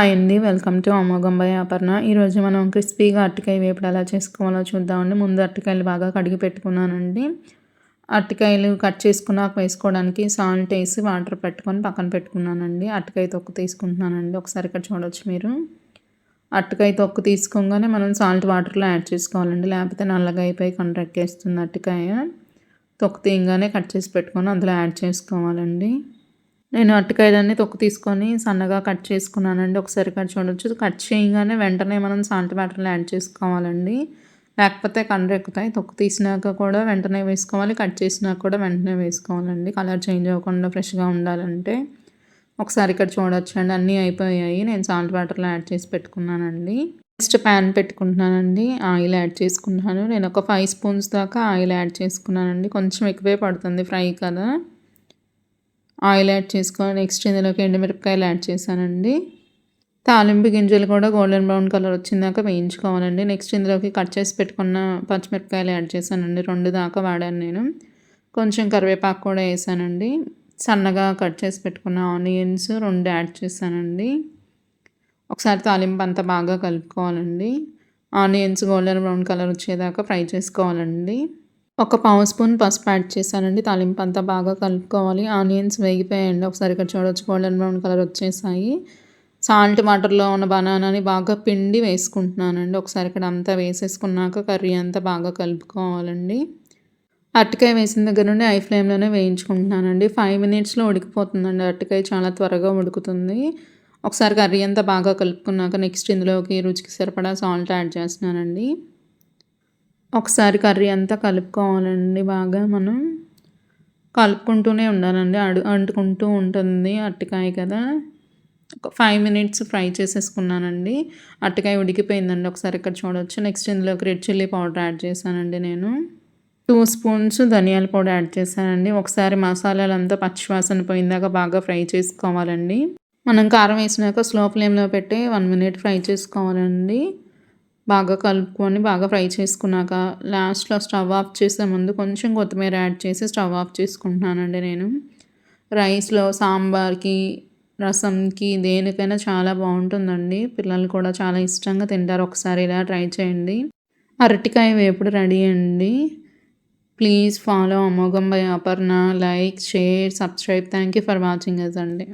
Hi అండి welcome to అమోఘంబాయ్ Aparna ఈరోజు మనం క్రిస్పీగా అరటికాయ వేపుడు ఎలా చేసుకోవాలో చూద్దామండి. ముందు అరటికాయలు బాగా కడిగి పెట్టుకున్నానండి. అరటికాయలు కట్ చేసుకున్నాక వేసుకోవడానికి సాల్ట్ వేసి వాటర్ పెట్టుకొని పక్కన పెట్టుకున్నానండి. అరటికాయ తొక్కు తీసుకుంటున్నానండి. ఒకసారి ఇక్కడ చూడవచ్చు మీరు. అరటికాయ తొక్కు తీసుకోగానే మనం సాల్ట్ వాటర్లో యాడ్ చేసుకోవాలండి. లేకపోతే నల్లగా అయిపోయి కంట్రెక్కేస్తుంది అరటికాయ. తొక్కు తీయగానే కట్ చేసి పెట్టుకొని అందులో యాడ్ చేసుకోవాలండి. నేను అరటికాయలన్నీ తొక్కు తీసుకొని సన్నగా కట్ చేసుకున్నానండి. ఒకసారి కట్ చూడవచ్చు కట్ చేయగానే వెంటనే మనం సాల్ట్ వాటర్లో యాడ్ చేసుకోవాలండి. లేకపోతే కండ్రెక్కుతాయి తొక్కు తీసినాక కూడా వెంటనే వేసుకోవాలి. కట్ చేసినాక కూడా వెంటనే వేసుకోవాలండి. కలర్ చేంజ్ అవ్వకుండా ఫ్రెష్గా ఉండాలంటే. ఒకసారి ఇక్కడ చూడొచ్చు అండి. అన్నీ అయిపోయాయి. నేను సాల్ట్ వాటర్లో యాడ్ చేసి పెట్టుకున్నానండి. నెక్స్ట్ ప్యాన్ పెట్టుకుంటున్నానండి. ఆయిల్ యాడ్ చేసుకున్నాను నేను ఒక ఫైవ్ స్పూన్స్ దాకా ఆయిల్ యాడ్ చేసుకున్నానండి. కొంచెం ఎక్కువే పడుతుంది ఫ్రై కదా. ఆయిల్ యాడ్ చేసుకొని నెక్స్ట్ ఇందులోకి ఎండుమిరపకాయలు యాడ్ చేశానండి. తాలింపు గింజలు కూడా గోల్డెన్ బ్రౌన్ కలర్ వచ్చిందాక వేయించుకోవాలండి. నెక్స్ట్ ఇందులోకి కట్ చేసి పెట్టుకున్న పచ్చిమిరపకాయలు యాడ్ చేశానండి. రెండు దాకా వాడాను నేను. కొంచెం కరివేపాకు కూడా వేసానండి. సన్నగా కట్ చేసి పెట్టుకున్న ఆనియన్స్ రెండు యాడ్ చేశానండి. ఒకసారి తాలింపు అంతా బాగా కలుపుకోవాలండి. ఆనియన్స్ గోల్డెన్ బ్రౌన్ కలర్ వచ్చేదాకా ఫ్రై చేసుకోవాలండి. ఒక పావు స్పూన్ పసుపు యాడ్ చేశానండి. తాలింపు అంతా బాగా కలుపుకోవాలి. ఆనియన్స్ వేగిపోయాయండి. ఒకసారి ఇక్కడ చూడొచ్చు. గోల్డెన్ బ్రౌన్ కలర్ వచ్చేసాయి. సాల్ట్ వాటర్లో ఉన్న బనానాని బాగా పిండి వేసుకుంటున్నానండి. ఒకసారి ఇక్కడ అంతా వేసేసుకున్నాక కర్రీ అంతా బాగా కలుపుకోవాలండి. అరటికాయ వేసిన దగ్గర నుండి ఐ ఫ్లేమ్లోనే వేయించుకుంటున్నానండి. ఫైవ్ మినిట్స్లో ఉడికిపోతుందండి. అరటికాయ చాలా త్వరగా ఉడుకుతుంది. ఒకసారి కర్రీ అంతా బాగా కలుపుకున్నాక నెక్స్ట్ ఇందులోకి రుచికి సరిపడా సాల్ట్ యాడ్ చేస్తున్నానండి. ఒకసారి కర్రీ అంతా కలుపుకోవాలండి బాగా మనం. కలుపుకుంటూనే ఉండాలండి. అడు అంటుకుంటూ ఉంటుంది అరటికాయ కదా. ఒక ఫైవ్ మినిట్స్ ఫ్రై చేసేసుకున్నానండి. అరటికాయ ఉడికిపోయిందండి. ఒకసారి ఇక్కడ చూడవచ్చు నెక్స్ట్ ఇందులోకి రెడ్ చిల్లీ పౌడర్ యాడ్ చేశానండి నేను. టూ స్పూన్స్ ధనియాల పౌడర్ యాడ్ చేశానండి. ఒకసారి మసాలాలంతా పచ్చివాసన పోయిందాక బాగా ఫ్రై చేసుకోవాలండి. మనం కారం వేసినాక స్లో ఫ్లేమ్లో పెట్టి వన్ మినిట్ ఫ్రై చేసుకోవాలండి. బాగా కలుపుకొని బాగా ఫ్రై చేసుకున్నాక లాస్ట్లో స్టవ్ ఆఫ్ చేసే ముందు కొంచెం కొత్తిమీర యాడ్ చేసి స్టవ్ ఆఫ్ చేసుకుంటున్నానండి నేను. రైస్లో సాంబార్కి రసంకి దేనికైనా చాలా బాగుంటుందండి. పిల్లలు కూడా చాలా ఇష్టంగా తింటారు. ఒకసారి ఇలా ట్రై చేయండి. అరటికాయ వేపుడు రెడీ అండి. ప్లీజ్ ఫాలో అమోఘం by Aparna. Like share subscribe. Thank you for watching us అండి.